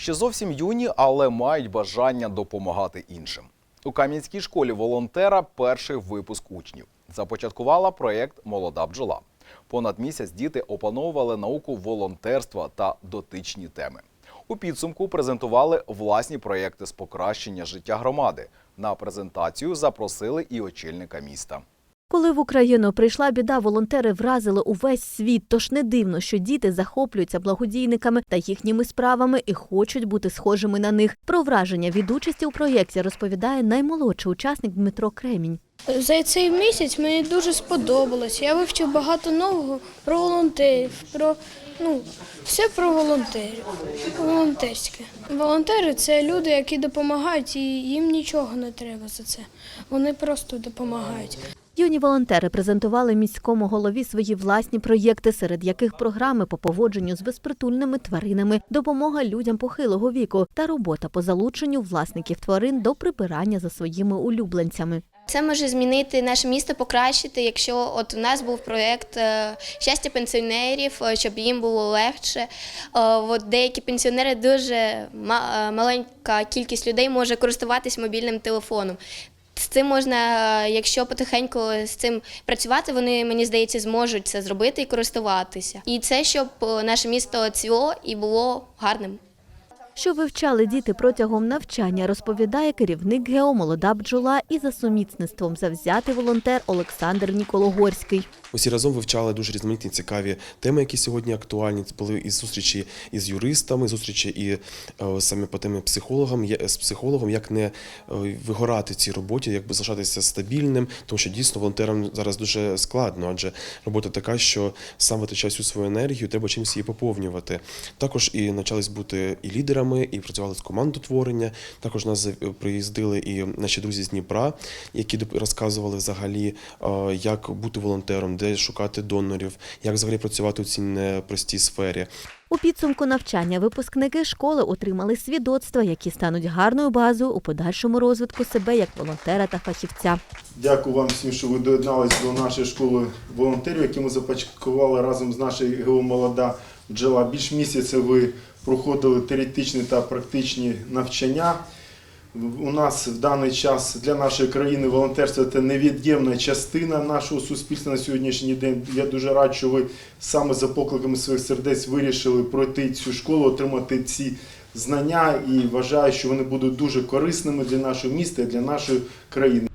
Ще зовсім юні, але мають бажання допомагати іншим. У Кам'янській школі волонтера перший випуск учнів. Започаткувала проєкт Молода бджола. Понад місяць діти опановували науку волонтерства та дотичні теми. У підсумку презентували власні проєкти з покращення життя громади. На презентацію запросили і очільника міста. Коли в Україну прийшла біда, волонтери вразили увесь світ. Тож не дивно, що діти захоплюються благодійниками та їхніми справами і хочуть бути схожими на них. Про враження від участі у проєкті розповідає наймолодший учасник Дмитро Кремінь. За цей місяць мені дуже сподобалось. Я вивчив багато нового про волонтерів, про ну все про волонтерів. Волонтерське. Волонтери це люди, які допомагають, і їм нічого не треба за це. Вони просто допомагають. Юні волонтери презентували міському голові свої власні проєкти, серед яких програми по поводженню з безпритульними тваринами, допомога людям похилого віку та робота по залученню власників тварин до прибирання за своїми улюбленцями. Це може змінити наше місто, покращити, якщо от у нас був проєкт е, щастя пенсіонерів, е, щоб їм було легше. Е, От деякі пенсіонери дуже ма- маленька кількість людей може користуватись мобільним телефоном. З цим можна, якщо потихеньку з цим працювати, вони мені здається зможуть це зробити і користуватися. І це щоб е, наше місто цвіло і було гарним. Що вивчали діти протягом навчання, розповідає керівник ГЕО «Молода бджола» і за сумісництвом завзятий волонтер Олександр Нікологорський. Усі разом вивчали дуже різноманітні цікаві теми, які сьогодні актуальні. Це були і зустрічі із юристами, зустрічі і е, саме по темі психологом, є- з психологом, як не е, вигорати цій роботі, як би залишатися стабільним, тому що дійсно волонтерам зараз дуже складно, адже робота така, що сам витрачає всю свою енергію, треба чимось її поповнювати. Також і навчались бути і лідерами, і працювали з командотворення. Також нас приїздили і наші друзі з Дніпра, які розказували взагалі, е, як бути волонтером, де шукати донорів, як взагалі працювати у цій непростій сфері. У підсумку навчання випускники школи отримали свідоцтва, які стануть гарною базою у подальшому розвитку себе як волонтера та фахівця. Дякую вам всім, що ви доєдналися до нашої школи волонтерів, які ми започаткували разом з нашою ГО «Молода бджола». Більш місяця ви проходили теоретичні та практичні навчання. У нас в даний час для нашої країни волонтерство це невід'ємна частина нашого суспільства на сьогоднішній день. Я дуже рад, що ви саме за покликами своїх сердець вирішили пройти цю школу, отримати ці знання і вважаю, що вони будуть дуже корисними для нашого міста і для нашої країни.